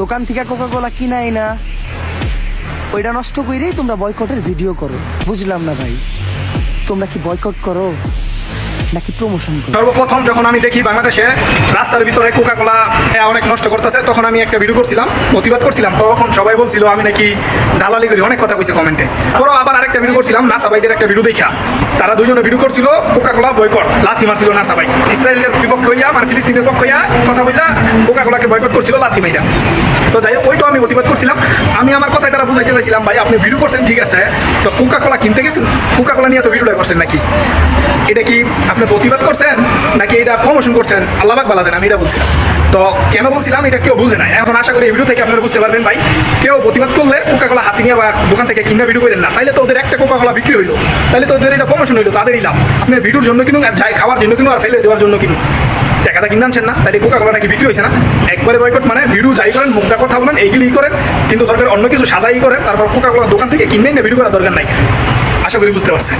দোকান থেকে কোকা কোলা কিনাই না ওইটা নষ্ট করেই তোমরা বয়কটের ভিডিও করো। বুঝলাম না ভাই। তোমরা কি বয়কট করো? নাকি প্রমোশন করো? সর্বপ্রথম যখন আমি দেখি বাংলাদেশে রাস্তার ভিতরে কোকা কোলা অনেক নষ্ট করতেছে, তখন আমি একটা ভিডিও করছিলাম, প্রতিবাদ করছিলাম। তখন সবাই বলছিল, আমি নাকি দালালি করি। অনেক কথা কইছে কমেন্টে। পরে আবার আরেকটা ভিডিও করছিলাম, নাসা ভাইদের একটা ভিডিও দেখা। তারা দুজনে ভিডিও করছিল কোকা কোলা বয়কট লাথি মারছিল নাসা ভাই। ইসরায়েলের বিপক্ষ হইয়া মানে ফিলিস্তিনের পক্ষ হইয়া কথা বললা কোকা কোলাকে বয়কট করছিল লাথি মাইরা। তো যাই হোক, ওইটাও আমি প্রতিবাদ করছিলাম। আমি আমার কথায় তারা বুঝাইতে চাইছিলাম, ভাই, আপনি ভিডিও করছেন, ঠিক আছে? তো কোকা কোলা কিনতে গেছেন? কোকা কোলা নিয়ে তো ভিডিওটা করছেন নাকি? এটা কি আপনি প্রতিবাদ করছেন, নাকি এটা প্রমোশন করছেন? আল্লাহবাক বালা দেন, আমি এটা বলছিলাম। তো কেন বলছিলাম, এটা কেউ বুঝে না এখন আশা করি এই ভিডিও থেকে আপনারা বুঝতে পারবেন, ভাই, কেউ প্রতিবাদ করলে কোকা কোলা হাতি নিয়ে বা দোকান থেকে কিনা ভিডিও করেন না। তাইলে তো ওদের একটা কোকা কোলা বিক্রি হইল। তাহলে তো ওদের এটা প্রমোশন হইল, তাদেরই লাভ। আপনি ভিডিওর জন্য কিনুন আর যাই, খাওয়ার জন্য কিনুন আর ফেলে দেওয়ার জন্য কিনুন টাকাটা কিনে আনছেন না, তাহলে কোকা কলাটা কি বিক্রি হয়েছে না? একবারে বয়কট মানে ভিডিও যাই করেন, মুখটা কথা বলেন এইগুলি করেন, কিন্তু দরকার অন্য কিছু সাদাই করেন, তারপর কোকা কোলা দোকান থেকে কিনবেন না ভিডিও করার দরকার নাই। আশা করি বুঝতে পারছেন।